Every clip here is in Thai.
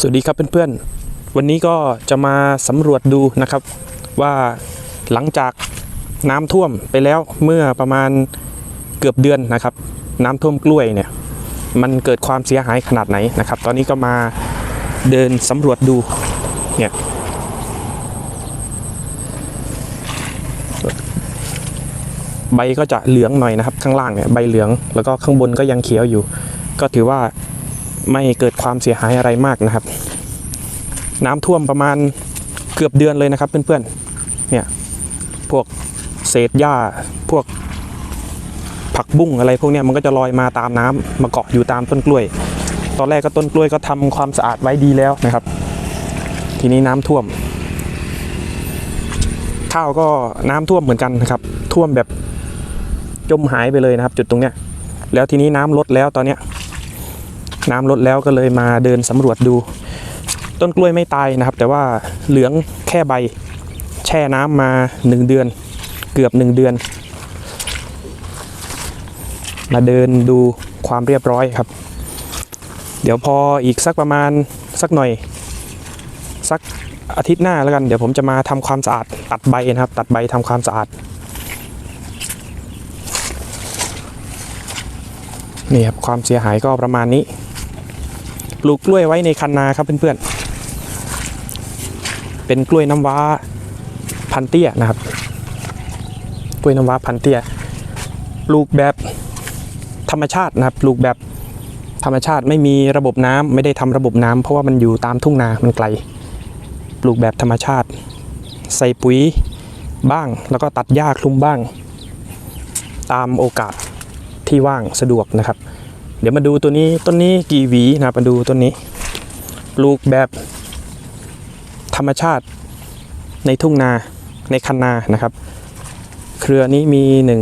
สวัสดีครับเพื่อนๆ วันนี้ก็จะมาสำรวจดูนะครับ ว่าหลังจากน้ำท่วมไปแล้วเมื่อประมาณเกือบเดือนนะครับ น้ำท่วมกล้วยเนี่ยมันเกิดความเสียหายขนาดไหนนะครับ ตอนนี้ก็มาเดินสำรวจดูเนี่ยใบก็จะเหลืองหน่อยนะครับ ข้างล่างเนี่ยใบเหลืองแล้วก็ข้างบนก็ยังเขียวอยู่ ก็ถือว่า ไม่เกิดความเสียหายอะไรมากนะครับ น้ำท่วมประมาณเกือบเดือนเลยนะครับเพื่อนๆเนี่ยพวกเศษหญ้าพวกผักบุ้งอะไรพวกนี้มันก็จะลอยมาตามน้ำมาเกาะอยู่ตามต้นกล้วย ตอนแรกก็ต้นกล้วยก็ทำความสะอาดไว้ดีแล้วนะครับ ทีนี้น้ำท่วม ข้าวก็น้ำท่วมเหมือนกันนะครับ ท่วมแบบจมหายไปเลยนะครับ จุดตรงเนี้ยแล้วทีนี้น้ำลดแล้วตอนเนี้ย น้ำลดแล้วก็เลยมาเดินสำรวจดู ต้นกล้วยไม่ตายนะครับ แต่ว่าเหลืองแค่ใบ แช่น้ำมา 1 เดือน เกือบ 1 เดือน มาเดินดูความเรียบร้อยครับ เดี๋ยวพออีกสักประมาณสักหน่อย สักอาทิตย์หน้าแล้วกัน เดี๋ยวผมจะมาทำความสะอาดตัดใบนะครับ ตัดใบทำความสะอาดนี่ครับความเสียหายก็ประมาณนี้ ปลูกกล้วยไว้ในคันนาครับเพื่อนๆ เป็นกล้วยน้ำว้าพันเตี้ยนะครับ กล้วยน้ำว้าพันเตี้ย ปลูกแบบธรรมชาตินะครับ ปลูกแบบธรรมชาติไม่มีระบบน้ำไม่ได้ทำระบบน้ำเพราะว่ามันอยู่ตามทุ่งนา มันไกล ปลูกแบบธรรมชาติ ใส่ปุ๋ยบ้าง แล้วก็ตัดหญ้าคลุมบ้าง ตามโอกาสที่ว่างสะดวกนะครับ เดี๋ยวมาดูตัวนี้ต้นนี้กี่หวีนะครับมาดูต้นนี้ ปลูกแบบธรรมชาติในทุ่งนาในคันนานะครับ เครือนี้มี1 2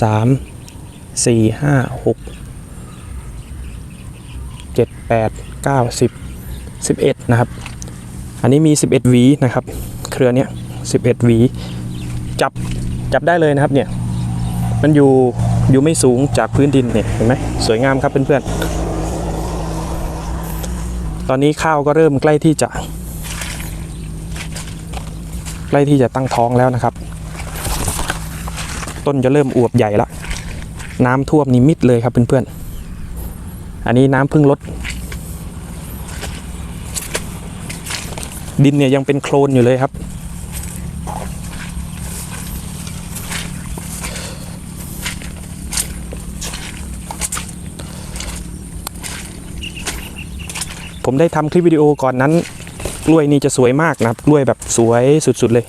3 4 5 6 7 8 9 10 11นะครับ อันนี้มี11หวีนะครับ เครือเนี้ย11หวี จับจับได้เลยนะครับเนี่ย มันอยู่อยู่ไม่สูงจากพื้นดินเนี่ยเห็นไหมสวยงามครับเพื่อนๆ ตอนนี้ข้าวก็เริ่มใกล้ที่จะ ใกล้ที่จะตั้งท้องแล้วนะครับ ต้นจะเริ่มอวบใหญ่ละ น้ำท่วมนิมิดเลยครับเพื่อนๆ อันนี้น้ำเพิ่งลด ดินเนี่ยยังเป็นโคลนอยู่เลยครับ ผมได้ทำคลิปวิดีโอก่อนนั้น กล้วยนี่จะสวยมากนะครับ กล้วยแบบสวยสุดๆเลย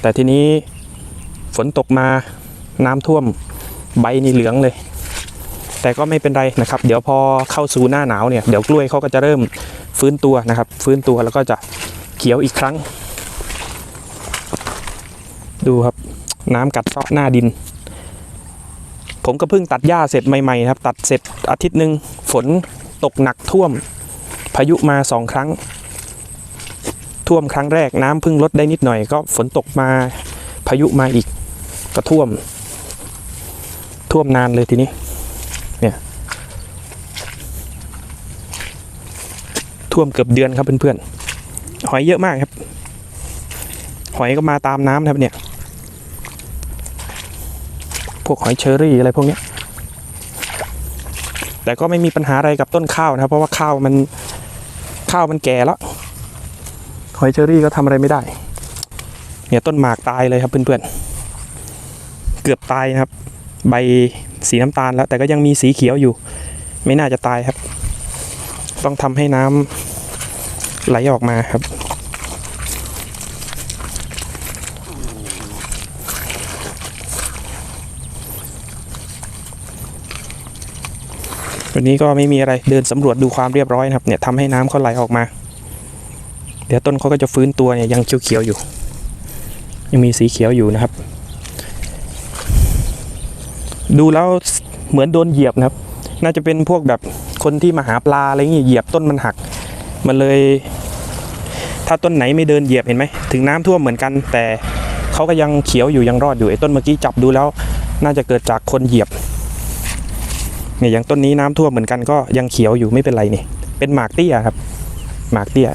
แต่ทีนี้ฝนตกมาน้ำท่วมใบนี่เหลืองเลย แต่ก็ไม่เป็นไรนะครับ เดี๋ยวพอเข้าสู่หน้าหนาวเนี่ยเดี๋ยวกล้วยเขาก็จะเริ่มฟื้นตัวนะครับ ฟื้นตัวแล้วก็จะเขียวอีกครั้ง ดูครับน้ำกัดเซาะหน้าดิน ผมก็เพิ่งตัดหญ้าเสร็จใหม่ๆครับ ตัดเสร็จอาทิตย์หนึ่งฝนตกหนักท่วม พายุมาสองครั้ง ท่วมครั้งแรกน้ำเพิ่งลดได้นิดหน่อย ก็ฝนตกมาพายุมาอีกก็ท่วม ท่วมนานเลยทีนี้เนี่ยท่วมเกือบเดือนครับเพื่อนๆหอยเยอะมากครับ หอยก็มาตามน้ำครับเนี่ยพวกหอยเชอรี่อะไรพวกนี้แต่ก็ไม่มีปัญหาอะไรกับต้นข้าวนะครับ เพราะว่าข้าวมัน ข้าวมันแก่แล้วหอยเชอรี่ก็ทำอะไรไม่ได้ เนี่ยต้นหมากตายเลยครับเพื่อนๆ เกือบตายนะครับ ใบสีน้ำตาลแล้ว แต่ก็ยังมีสีเขียวอยู่ ไม่น่าจะตายครับ ต้องทำให้น้ำไหลออกมาครับ วันนี้ก็ไม่มีอะไรเดินสำรวจดูความเรียบร้อยนะครับเนี่ยทำให้น้ำเขาไหลออกมา เดี๋ยวต้นเขาก็จะฟื้นตัวเนี่ยยังเขียวๆอยู่ ยังมีสีเขียวอยู่นะครับ ดูแล้วเหมือนโดนเหยียบนะครับ น่าจะเป็นพวกแบบคนที่มาหาปลาอะไรเงี้ยเหยียบต้นมันหัก มันเลย ถ้าต้นไหนไม่เดินเหยียบเห็นไหมถึงน้ำท่วมเหมือนกัน แต่เขาก็ยังเขียวอยู่ยังรอดอยู่ไอ้ต้นเมื่อกี้จับดูแล้ว น่าจะเกิดจากคนเหยียบ เนี่ยอย่างต้นนี้น้ำท่วมเหมือนกันก็ยังเขียวอยู่ไม่เป็นไรนี่เป็นหมากเตี้ยครับหมากเตี้ย